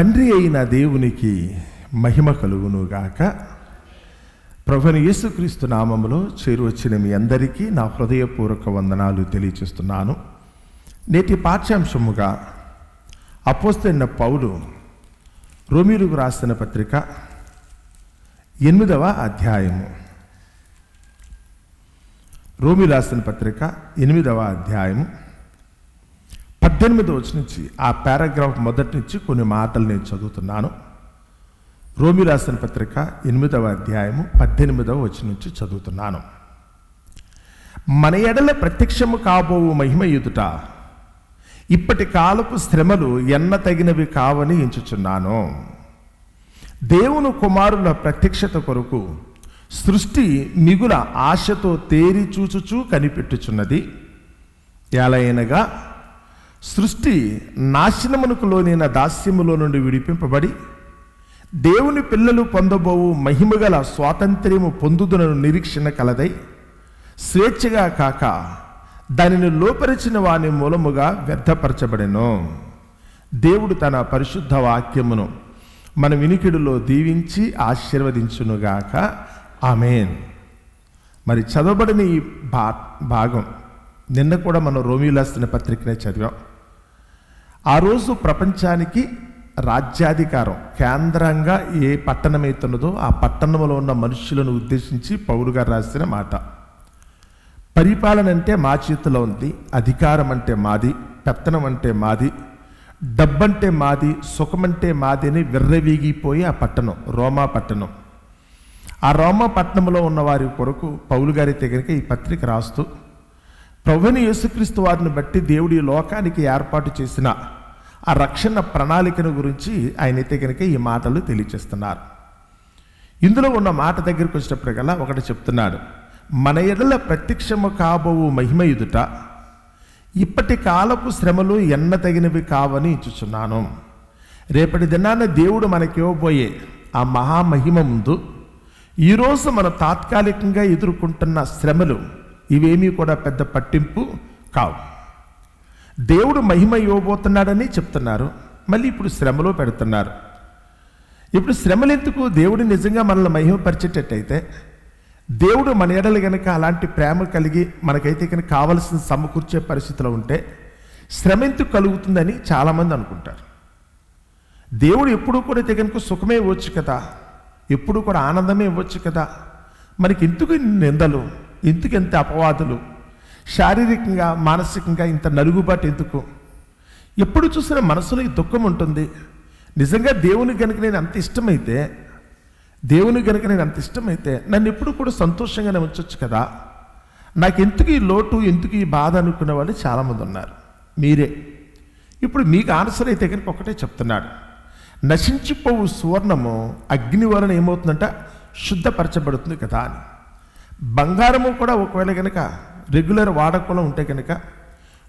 తండ్రి అయిన దేవునికి మహిమ కలుగునుగాక. ప్రభుని యేసుక్రీస్తు నామములో చేరువచ్చిన మీ అందరికీ నా హృదయపూర్వక వందనాలు తెలియచేస్తున్నాను. నేటి పాఠ్యాంశముగా అపోస్తైన పౌలు రోమిలకు రాసిన పత్రిక ఎనిమిదవ అధ్యాయము. రోమి రాసిన పత్రిక ఎనిమిదవ అధ్యాయము. పద్దెనిమిది వచ్చి నుంచి ఆ పారాగ్రాఫ్ మొదటి నుంచి కొన్ని మాటలు నేను చదువుతున్నాను. రోమి రాసిన పత్రిక ఎనిమిదవ అధ్యాయము పద్దెనిమిదవ వచ్చి నుంచి చదువుతున్నాను. మన ఎడల ప్రత్యక్షము కాబోవు మహిమ ఎదుట ఇప్పటి కాలపు శ్రమలు ఎన్న తగినవి కావని ఎంచుచున్నాను. దేవుని కుమారుల ప్రత్యక్షత కొరకు సృష్టి మిగుల ఆశతో తేరి చూచుచూ కనిపెట్టుచున్నది. ఎలయనగా సృష్టి నాశనమునకు లోనైన దాస్యములో నుండి విడిపింపబడి దేవుని పిల్లలు పొందబోవు మహిమగల స్వాతంత్ర్యము పొందుదునను నిరీక్షణ కలదై స్వేచ్ఛగా కాక దానిని లోపరిచిన వాని మూలముగా వ్యర్థపరచబడెను. దేవుడు తన పరిశుద్ధ వాక్యమును మన వినికిడిలో దీవించి ఆశీర్వదించునుగాక. ఆమెన్. మరి చదవబడిన ఈ భా భాగం నిన్న కూడా మనం రోమిలాస్తున్న పత్రికనే చదివాం. ఆ రోజు ప్రపంచానికి రాజ్యాధికారం కేంద్రంగా ఏ పట్టణం అవుతున్నదో ఆ పట్టణంలో ఉన్న మనుషులను ఉద్దేశించి పౌరు గారు రాసిన మాట. పరిపాలన అంటే మా చేతిలో ఉంది అధికారం అంటే మాది పెత్తనం అంటే మాది డబ్బంటే మాది సుఖమంటే మాది అని విర్రవీగిపోయి ఆ పట్టణం రోమా పట్టణం. ఆ రోమా పట్టణంలో ఉన్న వారి కొరకు పౌలు గారి దగ్గరికి ఈ పత్రిక రాస్తూ ప్రభుని యేసుక్రీస్తు వారిని బట్టి దేవుడి లోకానికి ఏర్పాటు చేసిన ఆ రక్షణ ప్రణాళికను గురించి ఆయన కనుక ఈ మాటలు తెలియచేస్తున్నారు. ఇందులో ఉన్న మాట దగ్గరికి వచ్చినప్పటికల్లా ఒకటి చెప్తున్నాడు. మన ఎడల ప్రత్యక్షము కాబోవు మహిమ ఎదుట ఇప్పటి కాలపు శ్రమలు ఎన్న తగినవి కావని ఇచ్చుచున్నాను రేపటి దినాన దేవుడు మనకివ్వబోయే ఆ మహామహిమ ముందు ఈరోజు మనం తాత్కాలికంగా ఎదుర్కొంటున్న శ్రమలు ఇవేమీ కూడా పెద్ద పట్టింపు కావు. దేవుడు మహిమ ఇవ్వబోతున్నాడని చెప్తున్నారు. మళ్ళీ ఇప్పుడు శ్రమలో పెడుతున్నారు. ఇప్పుడు శ్రమలు ఎందుకు దేవుడు నిజంగా మనల్ని మహిమపరిచేటట్టయితే? దేవుడు మన ఎడలు కనుక అలాంటి ప్రేమ కలిగి మనకైతే కనుక కావలసిన సమకూర్చే పరిస్థితిలో ఉంటే శ్రమ ఎందుకు కలుగుతుందని చాలామంది అనుకుంటారు. దేవుడు ఎప్పుడూ కూడా అయితే కనుక సుఖమే ఇవ్వచ్చు కదా? ఎప్పుడు కూడా ఆనందమే ఇవ్వచ్చు కదా? మనకి ఎందుకు నిందలు? ఎందుకు ఎంత అపవాదులు? శారీరకంగా మానసికంగా ఇంత నలుగుబాటు ఎందుకు? ఎప్పుడు చూసినా మనసులో ఈ దుఃఖం ఉంటుంది. నిజంగా దేవుని కనుక నేను అంత ఇష్టమైతే దేవుని కనుక నేను అంత ఇష్టమైతే నన్ను ఎప్పుడు కూడా సంతోషంగానే ఉంచవచ్చు కదా? నాకు ఎందుకు ఈ లోటు ఎందుకు ఈ బాధ అనుకునే వాళ్ళు చాలామంది ఉన్నారు. మీరే. ఇప్పుడు మీకు ఆన్సర్ అయితే కనుక ఒకటే చెప్తున్నాడు. నశించిపోవు సువర్ణము అగ్ని వలన ఏమవుతుందంట? శుద్ధపరచబడుతుంది కదా అని. బంగారము కూడా ఒకవేళ కనుక రెగ్యులర్ వాడకుండా ఉంటే కనుక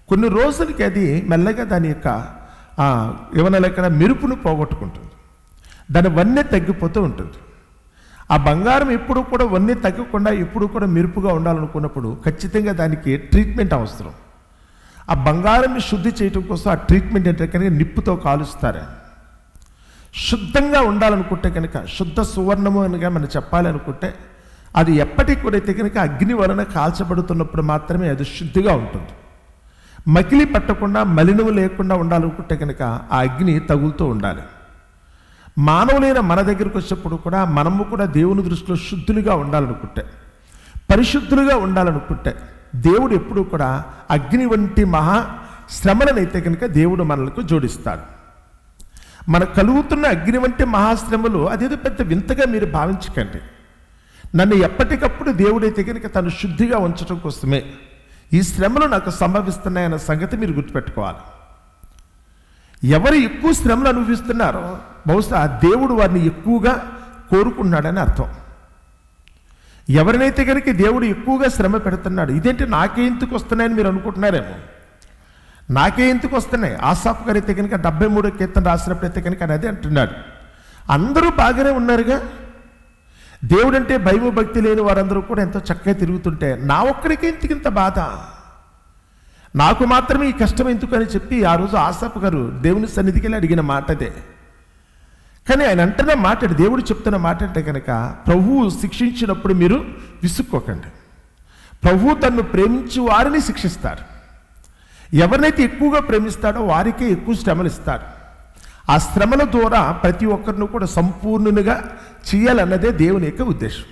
కొన్ని రోజులకి అది మెల్లగా దాని యొక్క ఏమైనా లెక్కన మెరుపును పోగొట్టుకుంటుంది. దాని వన్నె తగ్గిపోతూ ఉంటుంది. ఆ బంగారం ఎప్పుడు కూడా వన్నీ తగ్గకుండా ఎప్పుడు కూడా మెరుపుగా ఉండాలనుకున్నప్పుడు ఖచ్చితంగా దానికి ట్రీట్మెంట్ అవసరం. ఆ బంగారం శుద్ధి చేయటం కోసం ఆ ట్రీట్మెంట్ ఏంటంటే కనుక నిప్పుతో కాలుస్తారు. శుద్ధంగా ఉండాలనుకుంటే కనుక శుద్ధ సువర్ణము అని మనం చెప్పాలనుకుంటే అది ఎప్పటికి కూడా కనుక అగ్ని వలన కాల్చబడుతున్నప్పుడు మాత్రమే అది శుద్ధిగా ఉంటుంది. మకిలి పట్టకుండా మలినము లేకుండా ఉండాలనుకుంటే కనుక ఆ అగ్ని తగులుతూ ఉండాలి. మానవులైన మన దగ్గరికి వచ్చినప్పుడు కూడా మనము కూడా దేవుని దృష్టిలో శుద్ధులుగా ఉండాలనుకుంటే పరిశుద్ధులుగా ఉండాలనుకుంటే దేవుడు ఎప్పుడూ కూడా అగ్ని వంటి మహా శ్రమలనైతే కనుక దేవుడు మనలకు జోడిస్తాడు. మన కలుగుతున్న అగ్ని వంటి మహాశ్రమలు అదేదో పెద్ద వింతగా మీరు భావించకండి. నన్ను ఎప్పటికప్పుడు దేవుడైతే దగ్గరికి తను శుద్ధిగా ఉంచడం కోసమే. ఈ శ్రమలు నాకు సంభవిస్తున్నాయన్న సంగతి మీరు గుర్తుపెట్టుకోవాలి. ఎవరు ఎక్కువ శ్రమలు అనుభవిస్తున్నారో బహుశా ఆ దేవుడు వారిని ఎక్కువగా కోరుకున్నాడని అర్థం. ఎవరినైతే కనుక దేవుడు ఎక్కువగా శ్రమ పెడుతున్నాడు ఇదేంటి నాకే ఎందుకు వస్తున్నాయని మీరు అనుకుంటున్నారేమో? నాకే ఎందుకు వస్తున్నాయి? ఆసాఫ్ గారు అయితే కనుక డెబ్బై మూడో కీర్తన రాసినప్పుడు అయితే కనుక అనేది అంటున్నాడు. అందరూ బాగానే ఉన్నారుగా? దేవుడంటే భయభక్తి భక్తి లేని వారందరూ కూడా ఎంతో చక్కగా తిరుగుతుంటే నా ఒక్కడికి ఎందుకు ఇంత బాధ? నాకు మాత్రమే ఈ కష్టం ఎందుకని చెప్పి ఆ రోజు ఆసాపు గారు దేవుని సన్నిధికి వెళ్ళి అడిగిన మాటదే కానీ ఆయన అంటున్న మాట దేవుడు చెప్తున్న మాట అంటే కనుక ప్రభువు శిక్షించినప్పుడు మీరు విసుక్కోకండి. ప్రభు తన్ను ప్రేమించి వారిని శిక్షిస్తారు. ఎవరినైతే ఎక్కువగా ప్రేమిస్తాడో వారికే ఎక్కువ శ్రమలు ఇస్తారు. ఆ శ్రమల ద్వారా ప్రతి ఒక్కరిని కూడా సంపూర్ణునిగా చేయాలన్నదే దేవుని యొక్క ఉద్దేశం.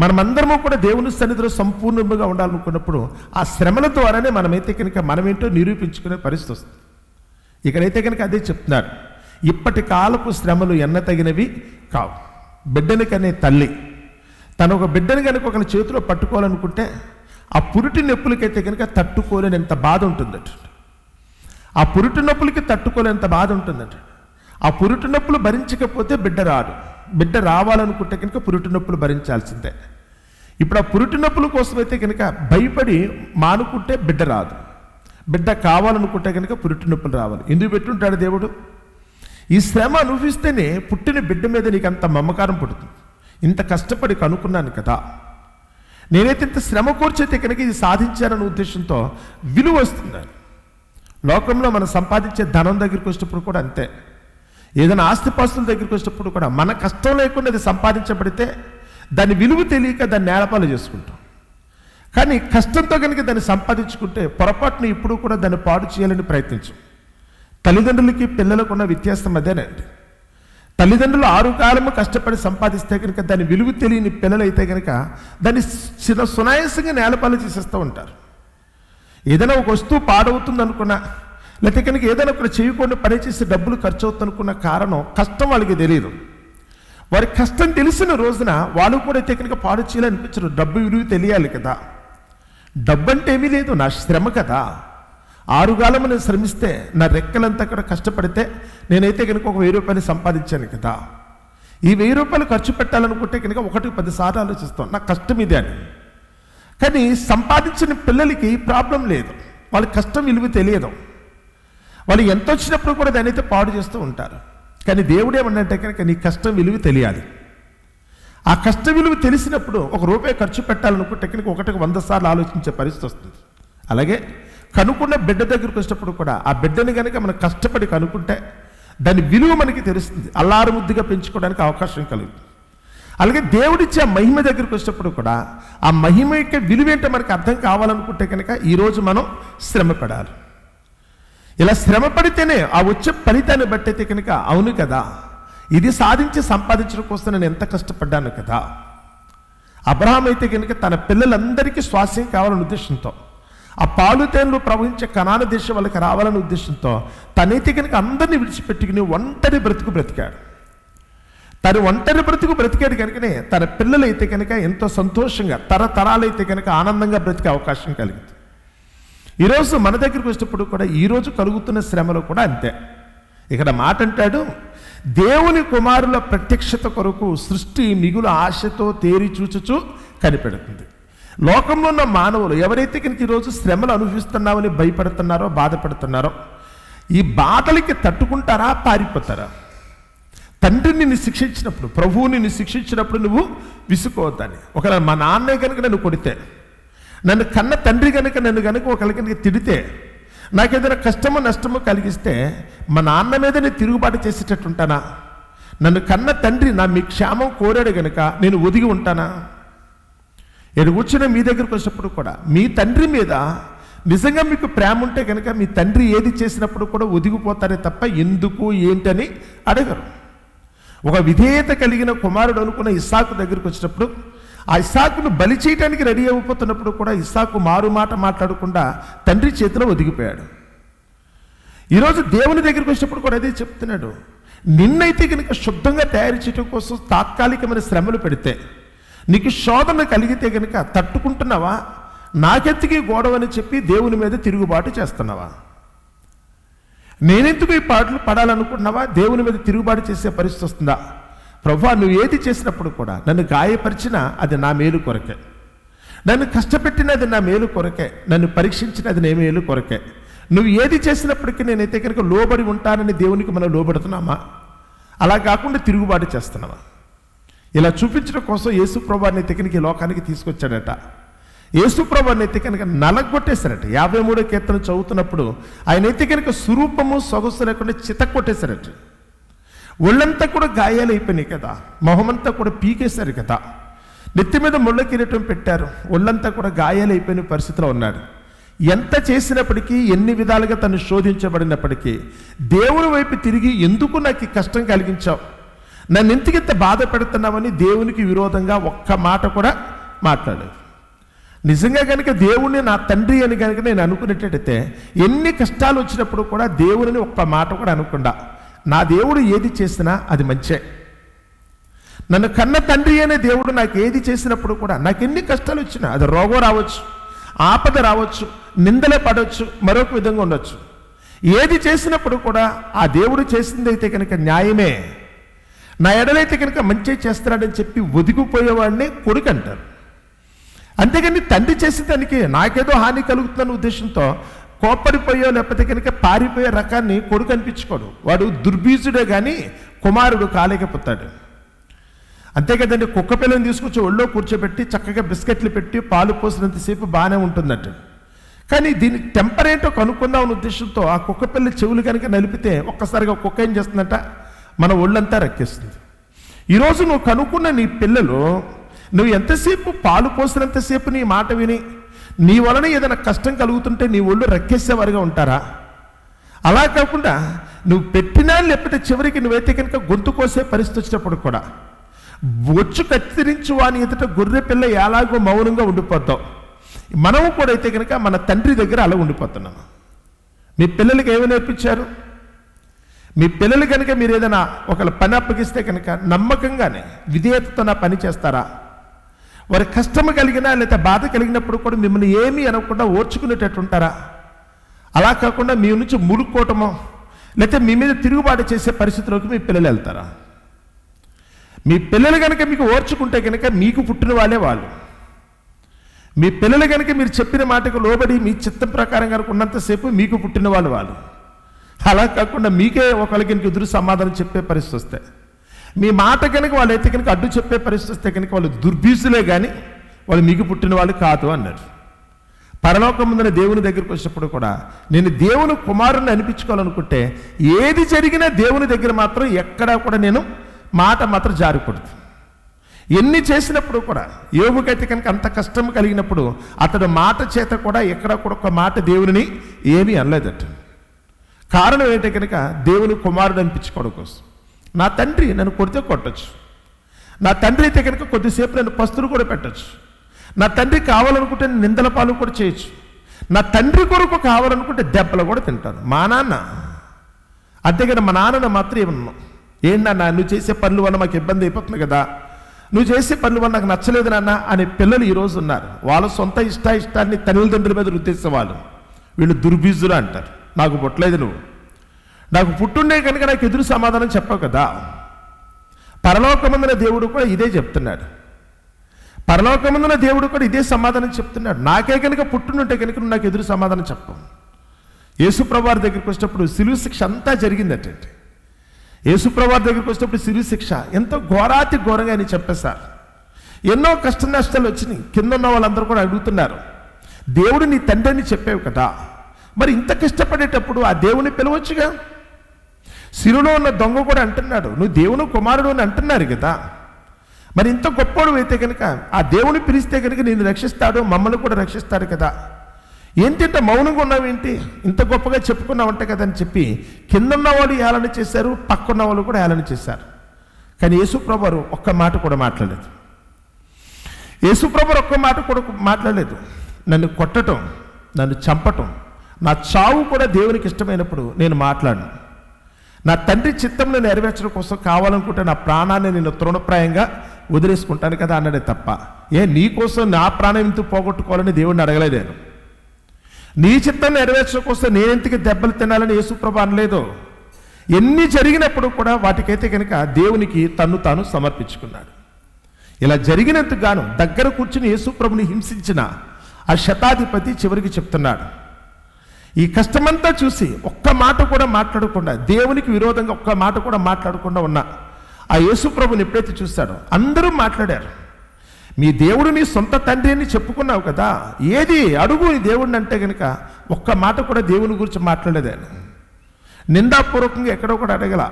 మనమందరము కూడా దేవుని సన్నిధిలో సంపూర్ణంగా ఉండాలనుకున్నప్పుడు ఆ శ్రమల ద్వారానే మనమైతే కనుక మనమేంటో నిరూపించుకునే పరిస్థితి వస్తుంది. ఇక్కడైతే కనుక అదే చెప్తున్నారు. ఇప్పటి కాలపు శ్రమలు ఎన్న తగినవి కావు. బిడ్డని కనే తల్లి. తను ఒక బిడ్డని కనుక ఒకరి చేతిలో పట్టుకోవాలనుకుంటే ఆ పురిటి నొప్పులకైతే కనుక తట్టుకోలేనంత బాధ ఉంటుందట. ఆ పురుటి నొప్పులకి తట్టుకోలేంత బాధ ఉంటుందంట ఆ పురుటి నొప్పులు భరించకపోతే బిడ్డ రాడు బిడ్డ రావాలనుకుంటే కనుక పురుటి నొప్పులు భరించాల్సిందే. ఇప్పుడు ఆ పురుటి నొప్పుల కోసం అయితే కనుక భయపడి మానుకుంటే బిడ్డ రాదు. బిడ్డ కావాలనుకుంటే కనుక పురుటి నొప్పులు రావాలి. ఎందుకు పెట్టుంటాడు దేవుడు? ఈ శ్రమ అనుభవిస్తేనే పుట్టిన బిడ్డ మీద నీకు అంత మమకారం పుడుతుంది. ఇంత కష్టపడి కనుక్కున్నాను కదా. నేనైతే ఇంత శ్రమ కూర్చైతే కనుక ఇది సాధించానన్న ఉద్దేశంతో విలువ వస్తుందని లోకంలో మనం సంపాదించే ధనం దగ్గరికి వచ్చినప్పుడు కూడా అంతే. ఏదైనా ఆస్తిపాస్తుల దగ్గరికి వచ్చినప్పుడు కూడా మన కష్టం లేకుండా అది సంపాదించబడితే దాని విలువ తెలియక దాన్ని నేలపాలు చేసుకుంటాం. కానీ కష్టంతో కనుక దాన్ని సంపాదించుకుంటే పొరపాటున ఇప్పుడు కూడా దాన్ని పాడు చేయాలని ప్రయత్నించు. తల్లిదండ్రులకి పిల్లలకు ఉన్న వ్యత్యాసం అదేనండి తల్లిదండ్రులు ఆరు కాలము కష్టపడి సంపాదిస్తే కనుక దాని విలువ తెలియని పిల్లలైతే కనుక దాన్ని చిన్న సునాయాసంగా నేలపాలు చేసేస్తూ ఉంటారు. ఏదైనా ఒక వస్తువు పాడవుతుంది అనుకున్నా లేకపోతే కనుక ఏదైనా ఒకటి చేయకుండా పని చేసి డబ్బులు ఖర్చు అవుతుంది అనుకున్న కారణం కష్టం వాళ్ళకి తెలియదు వారి కష్టం తెలిసిన రోజున వాళ్ళు కూడా అయితే కనుక పాడు చేయాలనిపించరు. డబ్బు విలువ తెలియాలి కదా. డబ్బు అంటే ఏమీ లేదు నా శ్రమ కదా. ఆరుగాలము నేను శ్రమిస్తే నా రెక్కలంతా కూడా కష్టపడితే నేనైతే కనుక ఒక వెయ్యి రూపాయలు సంపాదించాను కదా. ఈ వెయ్యి రూపాయలు ఖర్చు పెట్టాలనుకుంటే కనుక ఒకటి పదిసార్లు ఆలోచిస్తాం. నా కష్టం ఇదే అని. కానీ సంపాదించిన పిల్లలకి ప్రాబ్లం లేదు. వాళ్ళ కష్టం విలువ తెలియదు. వాళ్ళు ఎంత వచ్చినప్పుడు కూడా దాన్ని అయితే పాడు చేస్తూ ఉంటారు. కానీ దేవుడు ఏమన్నంటే కనుక నీ కష్టం విలువ తెలియాలి. ఆ కష్ట విలువ తెలిసినప్పుడు ఒక రూపాయి ఖర్చు పెట్టాలనుకుంటే టెక్నిక్ ఒకటికి వంద సార్లు ఆలోచించే పరిస్థితి వస్తుంది. అలాగే కనుక్కున్న బిడ్డ దగ్గరికి వచ్చినప్పుడు కూడా ఆ బిడ్డని కనుక మనం కష్టపడి కనుక్కుంటే దాని విలువ మనకి తెలుస్తుంది. అల్లారు ముద్దుగా పెంచుకోవడానికి అవకాశం కలుగుతుంది. అలాగే దేవుడిచ్చే ఆ మహిమ దగ్గరికి వచ్చినప్పుడు కూడా ఆ మహిమ యొక్క విలువేంటో మనకు అర్థం కావాలనుకుంటే కనుక ఈరోజు మనం శ్రమ పడాలి. ఇలా శ్రమ పడితేనే ఆ వచ్చే ఫలితాన్ని బట్టి అయితే కనుక అవును కదా? ఇది సాధించి సంపాదించడం కోసం నేను ఎంత కష్టపడ్డాను కదా? అబ్రహాం అయితే కనుక తన పిల్లలందరికీ స్వాస్యం కావాలనే ఉద్దేశంతో ఆ పాలు తేనెలు ప్రవహించే కణాన దేశం వాళ్ళకి రావాలనే ఉద్దేశంతో తనైతే కనుక అందరినీ విడిచిపెట్టుకుని ఒంటరి బ్రతుకు బ్రతికాడు. తను ఒంటరి బ్రతుకు బ్రతికేది కనుకనే తన పిల్లలు అయితే కనుక ఎంతో సంతోషంగా తరతరాలైతే కనుక ఆనందంగా బ్రతికే అవకాశం కలిగింది. ఈరోజు మన దగ్గరికి వచ్చినప్పుడు కూడా ఈరోజు కలుగుతున్న శ్రమలు కూడా అంతే. ఇక్కడ మాట అంటాడు దేవుని కుమారుల ప్రత్యక్షత కొరకు సృష్టి మిగులు ఆశతో తేరి చూచుచు కనిపెడుతుంది. లోకంలో ఉన్న మానవులు ఎవరైతే కనుక ఈరోజు శ్రమలు అనుభవిస్తున్నామని భయపడుతున్నారో బాధపడుతున్నారో ఈ బాధలకి తట్టుకుంటారా పారిపోతారా? తండ్రిని నిన్ను శిక్షించినప్పుడు ప్రభువు నిన్ను శిక్షించినప్పుడు నువ్వు విసుకోవద్దని ఒకవేళ మా నాన్నే కనుక నన్ను కొడితే నన్ను కన్న తండ్రి కనుక నన్ను కనుక ఒకరి కనుక తిడితే నాకేదైనా కష్టము నష్టము కలిగిస్తే మా నాన్న మీద నేను తిరుగుబాటు చేసేటట్టు ఉంటానా నన్ను కన్న తండ్రి నా మీ క్షేమం కోరాడు గనుక నేను ఒదిగి ఉంటానా? నేను కూర్చున్న మీ దగ్గరకు వచ్చినప్పుడు కూడా మీ తండ్రి మీద నిజంగా మీకు ప్రేమ ఉంటే కనుక మీ తండ్రి ఏది చేసినప్పుడు కూడా ఒదిగిపోతారే తప్ప ఎందుకు ఏంటని అడగరు. ఒక విధేయత కలిగిన కుమారుడు అనుకున్న ఇస్సాకు దగ్గరికి వచ్చినప్పుడు ఆ ఇస్సాకును బలి చేయడానికి రెడీ అయిపోతున్నప్పుడు కూడా ఇస్సాకు మారు మాట మాట్లాడకుండా తండ్రి చేతిలో ఒదిగిపోయాడు. ఈరోజు దేవుని దగ్గరికి వచ్చినప్పుడు కూడా అదే చెప్తున్నాడు. నిన్నైతే కనుక శుద్ధంగా తయారు చేయడం కోసం తాత్కాలికమైన శ్రమలు పెడితే నీకు శోధన కలిగితే కనుక తట్టుకుంటున్నావా? నాకెత్తికి గొడవ అని చెప్పి దేవుని మీద తిరుగుబాటు చేస్తున్నావా? నేనెందుకు ఈ పాటలు పడాలనుకుంటున్నావా? దేవుని మీద తిరుగుబాటు చేసే పరిస్థితి వస్తుందా? ప్రభా నువ్వు ఏది చేసినప్పుడు కూడా నన్ను గాయపరిచినా అది నా మేలు కొరకే. నన్ను కష్టపెట్టినది నా మేలు కొరకే. నన్ను పరీక్షించినది నే మేలు కొరకే. నువ్వు ఏది చేసినప్పటికీ నేనైతే కనుక లోబడి ఉంటానని దేవునికి మనం లోబడుతున్నామా? అలా కాకుండా తిరుగుబాటు చేస్తున్నామా ఇలా చూపించడం కోసం యేసు ప్రభాని అయితే లోకానికి తీసుకొచ్చాడట. యేసు ప్రభాని అయితే కనుక నలగొట్టేశారట. యాభై మూడో కీర్తన చదువుతున్నప్పుడు ఆయన అయితే కనుక స్వరూపము సొగసు లేకుండా చితక్కొట్టేశారట. ఒళ్ళంతా కూడా గాయాలైపోయినాయి కదా. మొహమంతా కూడా పీకేశారు కదా. నెత్తి మీద ముళ్ళ కిరీటం పెట్టారు. ఒళ్ళంతా కూడా గాయాలైపోయిన పరిస్థితిలో ఉన్నాడు. ఎంత చేసినప్పటికీ ఎన్ని విధాలుగా తను శోధించబడినప్పటికీ దేవుని వైపు తిరిగి ఎందుకు నాకు ఈ కష్టం కలిగించావు? నన్ను ఇంత బాధ పెడుతున్నావని దేవునికి విరోధంగా ఒక్క మాట కూడా మాట్లాడలేదు. నిజంగా కనుక దేవుణ్ణి నా తండ్రి అని కనుక నేను అనుకునేటట్టయితే ఎన్ని కష్టాలు వచ్చినప్పుడు కూడా దేవుడిని ఒక్క మాట కూడా అనుకుండా నా దేవుడు ఏది చేసినా అది మంచే. నన్ను కన్న తండ్రి అనే దేవుడు నాకు ఏది చేసినప్పుడు కూడా నాకు ఎన్ని కష్టాలు వచ్చినా అది రోగం రావచ్చు ఆపద రావచ్చు నిందలే పడవచ్చు మరొక విధంగా ఉండొచ్చు. ఏది చేసినప్పుడు కూడా ఆ దేవుడు చేసింది అయితే కనుక న్యాయమే. నా ఎడలైతే కనుక మంచి చేస్తున్నాడని చెప్పి ఒదిగిపోయేవాడిని కొడుకు అంటారు. అంతేగాని తండ్రి చేసే దానికి నాకేదో హాని కలుగుతుందన్న ఉద్దేశంతో కోప్పడిపోయో లేకపోతే కనుక పారిపోయే రకాన్ని కొడుకు అనిపించుకోడు. వాడు దుర్బీజుడే కానీ కుమారుడు కాలేకపోతాడు. అంతే కదండి కుక్క పిల్లని తీసుకొచ్చి ఒళ్ళో కూర్చోబెట్టి చక్కగా బిస్కెట్లు పెట్టి పాలు పోసినంతసేపు బాగానే ఉంటుందట. కానీ దీని టెంపర్ ఏంటో కనుక్కుందామన్న ఉద్దేశంతో ఆ కుక్క పిల్ల చెవులు కనుక నలిపితే ఒక్కసారిగా కుక్క ఏం చేస్తుందంట? మన ఒళ్ళంతా రక్కిస్తుంది. ఈరోజు నువ్వు కనుక్కున్న నీ పిల్లలు నువ్వు ఎంతసేపు పాలు పోసినంతసేపు నీ మాట విని నీ వలన ఏదైనా కష్టం కలుగుతుంటే నీ ఒళ్ళు రక్కేసేవారుగా ఉంటారా? అలా కాకుండా నువ్వు పెట్టినా లేకపోతే చివరికి నువ్వైతే కనుక గొంతు కోసే పరిస్థితి వచ్చినప్పుడు కూడా బొచ్చు కత్తిరించి వాని ఎదుట గొర్రె పిల్ల ఎలాగో మౌనంగా ఉండిపోతాం మనము కూడా అయితే కనుక మన తండ్రి దగ్గర అలా ఉండిపోతున్నాం. మీ పిల్లలకి ఏమి నేర్పించారు? మీ పిల్లలు కనుక మీరు ఏదైనా ఒకళ్ళ పని అప్పగిస్తే కనుక నమ్మకంగానే విధేయతతో నా పని చేస్తారా? వారి కష్టము కలిగినా లేకపోతే బాధ కలిగినప్పుడు కూడా మిమ్మల్ని ఏమీ అనకుండా ఓర్చుకునేటట్టు ఉంటారా? అలా కాకుండా మీ నుంచి ముడుక్కోవటమో లేకపోతే మీ మీద తిరుగుబాటు చేసే పరిస్థితిలోకి మీ పిల్లలు వెళ్తారా? మీ పిల్లలు కనుక మీకు ఓర్చుకుంటే కనుక మీకు పుట్టిన వాళ్ళే వాళ్ళు. మీ పిల్లలు కనుక మీరు చెప్పిన మాటకు లోబడి మీ చిత్తం ప్రకారం కనుక ఉన్నంతసేపు మీకు పుట్టిన వాళ్ళు వాళ్ళు. అలా కాకుండా మీకే ఒకరికి ఎదురు సమాధానం చెప్పే పరిస్థితి వస్తే. మీ మాట కనుక వాళ్ళైతే కనుక అడ్డు చెప్పే పరిస్థితి కనుక వాళ్ళు దుర్బీసులే కానీ వాళ్ళు మీకు పుట్టిన వాళ్ళు కాదు అన్నారు. పరలోకం ముందున దేవుని దగ్గరికి వచ్చినప్పుడు కూడా నేను దేవుని కుమారుని అనిపించుకోవాలనుకుంటే ఏది జరిగినా దేవుని దగ్గర మాత్రం ఎక్కడా కూడా నేను మాట మాత్రం జారకూడదు. ఎన్ని చేసినప్పుడు కూడా యోగుకైతే కనుక అంత కష్టం కలిగినప్పుడు అతడు మాట చేత కూడా ఎక్కడ కూడా ఒక మాట దేవుని ఏమీ అనలేదట. కారణం ఏంటంటే కనుక దేవుని కుమారుడు అనిపించుకోవడం కోసం. నా తండ్రి నన్ను కొడితే కొట్టచ్చు. నా తండ్రి అయితే కనుక కొద్దిసేపు నన్ను పస్తులు కూడా పెట్టచ్చు. నా తండ్రి కావాలనుకుంటే నేను నిందల పాలు కూడా చేయొచ్చు. నా తండ్రి కొరకు కావాలనుకుంటే దెబ్బలు కూడా తింటాను. మా నాన్న అంతేగాని మా నాన్నను మాత్రం ఏమన్నాను ఏంటన్నా నువ్వు చేసే పనులు వల్ల మాకు ఇబ్బంది అయిపోతుంది కదా. నువ్వు చేసే పనులు వల్ల నాకు నచ్చలేదు నాన్న అనే పిల్లలు ఈరోజు ఉన్నారు. వాళ్ళ సొంత ఇష్టాయిష్టాన్ని ఇష్టాన్ని తల్లిదండ్రుల మీద రుద్దేసే వాళ్ళు. వీళ్ళు దుర్బీజులు అంటారు. నాకు పుట్టలేదు నువ్వు. నాకు పుట్టుండే కనుక నాకు ఎదురు సమాధానం చెప్పవు కదా. పరలోకమందున దేవుడు కూడా ఇదే చెప్తున్నాడు. పరలోకమందున దేవుడు కూడా ఇదే సమాధానం చెప్తున్నాడు. నాకే కనుక పుట్టుంటే కనుక నువ్వు నాకు ఎదురు సమాధానం చెప్పవు. యేసుప్రభువారి దగ్గరికి వచ్చినప్పుడు సిలువు శిక్ష అంతా జరిగిందటండి యేసుప్రభువారి దగ్గరికి వచ్చినప్పుడు సిలువు శిక్ష ఎంతో ఘోరాతి ఘోరంగా అని చెప్పేశారు ఎన్నో కష్ట నష్టాలు వచ్చినాయి. కింద ఉన్న వాళ్ళందరూ కూడా అడుగుతున్నారు. దేవుడు నీ తండ్రి అని చెప్పావు కదా. మరి ఇంత కష్టపడేటప్పుడు ఆ దేవుని పిలవచ్చుగా? సిరులో ఉన్న దొంగ కూడా అంటున్నాడు. నువ్వు దేవుని కుమారుడు అని అంటున్నారు కదా. మరి ఇంత గొప్పోడు అయితే కనుక ఆ దేవుని పిలిస్తే కనుక నేను రక్షిస్తాడు మమ్మల్ని కూడా రక్షిస్తాడు కదా. ఏంటంటే మౌనంగా ఉన్నావేంటి ఇంత గొప్పగా చెప్పుకున్నావంట కదా అని చెప్పి కింద ఉన్న వాళ్ళు ఏలన చేశారు పక్కన్న వాళ్ళు కూడా ఏలన చేశారు. కానీ యేసుప్రభారు ఒక్క మాట కూడా మాట్లాడలేదు. యేసుప్రభారు ఒక్క మాట కూడా మాట్లాడలేదు. నన్ను కొట్టటం నన్ను చంపటం నా చావు కూడా దేవునికి ఇష్టమైనప్పుడు నేను మాట్లాడను. నా తండ్రి చిత్తంలో నెరవేర్చడం కోసం కావాలనుకుంటే నా ప్రాణాన్ని నేను తృణప్రాయంగా వదిలేసుకుంటాను కదా అన్నాడే తప్ప. ఏ నీ కోసం నా ప్రాణం ఎందుకు పోగొట్టుకోవాలని దేవుడిని అడగలేదు నేను. నీ చిత్తం నెరవేర్చడం కోసం నేనెంతకి దెబ్బలు తినాలని యేసుప్రభ అనలేదు. ఎన్ని జరిగినప్పుడు కూడా వాటికైతే కనుక దేవునికి తన్ను తాను సమర్పించుకున్నాడు. ఇలా జరిగినందుకు గాను దగ్గర కూర్చుని యేసుప్రభుని హింసించిన ఆ శతాధిపతి చివరికి చెప్తున్నాడు. ఈ కష్టమంతా చూసి ఒక్క మాట కూడా మాట్లాడకుండా దేవునికి విరోధంగా ఒక్క మాట కూడా మాట్లాడకుండా ఉన్న ఆ యేసుప్రభుని ఎప్పుడైతే చూశాడో అందరూ మాట్లాడారు. మీ దేవుడు నీ సొంత తండ్రి అని చెప్పుకున్నావు కదా ఏది అడుగు నీ దేవుడిని అంటే కనుక ఒక్క మాట కూడా దేవుని గురించి మాట్లాడలేదు నిందాపూర్వకంగా ఎక్కడో కూడా అడగల.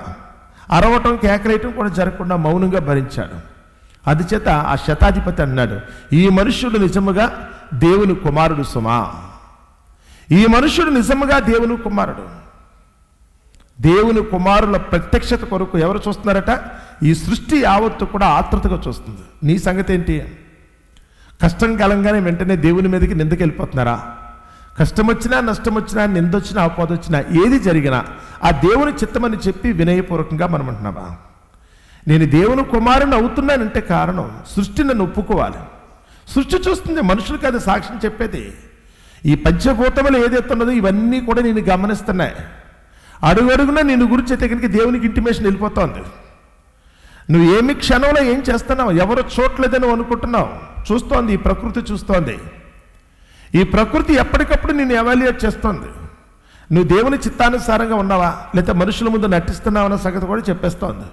అరవటం కేకరేయటం కూడా జరగకుండా మౌనంగా భరించాడు. అందుచేత ఆ శతాధిపతి అన్నాడు ఈ మనుష్యుడు నిజముగా దేవుని కుమారుడు సుమా. ఈ మనుషుడు నిజముగా దేవుని కుమారుడు. దేవుని కుమారుల ప్రత్యక్షత కొరకు ఎవరు చూస్తున్నారట? ఈ సృష్టి యావత్తు కూడా ఆతృతగా చూస్తుంది. నీ సంగతి ఏంటి? కష్టం కలంగానే వెంటనే దేవుని మీదకి నిందకి వెళ్ళిపోతున్నారా? కష్టం వచ్చినా నష్టం వచ్చినా నిందొచ్చినా ఆపద వచ్చినా ఏది జరిగినా ఆ దేవుని చిత్తమని చెప్పి వినయపూర్వకంగా మనం అంటున్నావా నేను దేవుని కుమారుని అవుతున్నానంటే కారణం సృష్టి నన్ను ఒప్పుకోవాలి సృష్టి చూస్తుంది మనుషులు అది సాక్ష్యం చెప్పేది. ఈ పంచభూతములు ఏదైతే ఉన్నదో ఇవన్నీ కూడా నేను గమనిస్తున్నాయి అడుగడుగున నేను గురించి దగ్గరికి దేవునికి ఇంటిమేషన్ వెళ్ళిపోతుంది. నువ్వు ఏమి క్షణంలో ఏం చేస్తున్నావు? ఎవరు చూడలేదని అనుకుంటున్నావు? చూస్తోంది ఈ ప్రకృతి చూస్తోంది. ఈ ప్రకృతి ఎప్పటికప్పుడు నేను ఎవాల్యుయేట్ చేస్తోంది. నువ్వు దేవుని చిత్తానుసారంగా ఉన్నావా? లేకపోతే మనుషుల ముందు నటిస్తున్నావు అన్న సంగతి కూడా చెప్పేస్తోంది.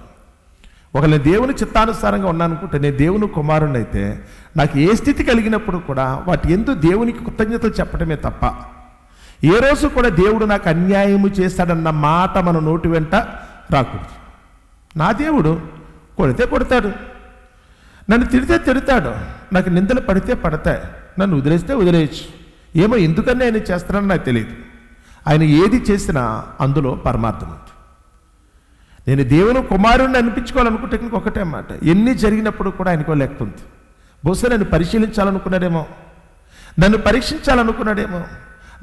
ఒకవేళ నేను దేవుని చిత్తానుసారంగా ఉన్నాను అనుకుంటే నేను దేవుని కుమారుని అయితే నాకు ఏ స్థితి కలిగినప్పుడు కూడా వాటి ఎందు దేవునికి కృతజ్ఞతలు చెప్పడమే తప్ప ఏ రోజు కూడా దేవుడు నాకు అన్యాయము చేస్తాడన్న మాట మన నోటి వెంట రాకూడదు. నా దేవుడు కొడితే కొడతాడు. నన్ను తిడితే తిడతాడు. నాకు నిందలు పడితే పడతాయి. నన్ను వదిలేస్తే వదిలేయచ్చు. ఏమో ఎందుకని ఆయన చేస్తానని నాకు తెలియదు. ఆయన ఏది చేసినా అందులో పరమార్థం ఉంది. నేను దేవుని కుమారుణ్ణి అనిపించుకోవాలనుకుంటే ఇంకొకటే ఒకటే మాట. ఎన్ని జరిగినప్పుడు కూడా ఆయనకో లెక్క బహుశా నన్ను పరిశీలించాలనుకున్నాడేమో. నన్ను పరీక్షించాలనుకున్నాడేమో.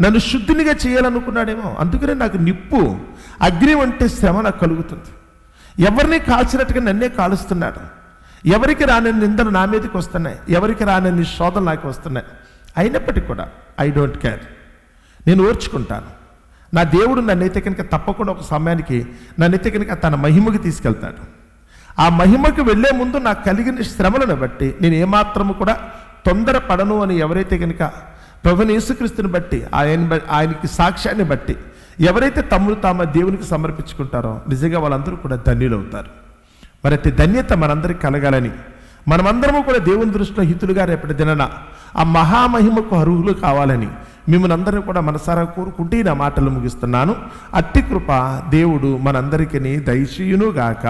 నన్ను శుద్ధినిగా చేయాలనుకున్నాడేమో. అందుకనే నాకు నిప్పు అగ్ని వంటి శ్రమ నాకు కలుగుతుంది. ఎవరిని కాల్చినట్టుగా నన్నే కాలుస్తున్నాడు. ఎవరికి రాని నిందలు నా మీదకి వస్తున్నాయి. ఎవరికి రాని శోధనలు నాకు వస్తున్నాయి. అయినప్పటికీ కూడా ఐ డోంట్ కేర్ నేను ఓర్చుకుంటాను. నా దేవుడు నన్నైతే కనుక తప్పకుండా ఒక సమయానికి నన్నైతే కనుక తన మహిమకి తీసుకెళ్తాడు. ఆ మహిమకి వెళ్ళే ముందు నాకు కలిగిన శ్రమలను బట్టి నేను ఏమాత్రము కూడా తొందరపడను అని ఎవరైతే కనుక ప్రభుని యేసుక్రీస్తుని బట్టి ఆయన ఆయనకి సాక్ష్యాన్ని బట్టి ఎవరైతే తమ్ముడు తామ దేవునికి సమర్పించుకుంటారో నిజంగా వాళ్ళందరూ కూడా ధన్యులు అవుతారు. మరి అతి ధన్యత మనందరికి కలగాలని మనమందరము కూడా దేవుని దృష్టిలో హితులుగా రేపటి దినన ఆ మహామహిమకు అర్హులు కావాలని మిమ్మల్ని అందరూ కూడా మనసారా కోరుకుంటే నా మాటలు ముగిస్తున్నాను. అట్టి కృప దేవుడు మనందరికీ దయచేయునుగాక.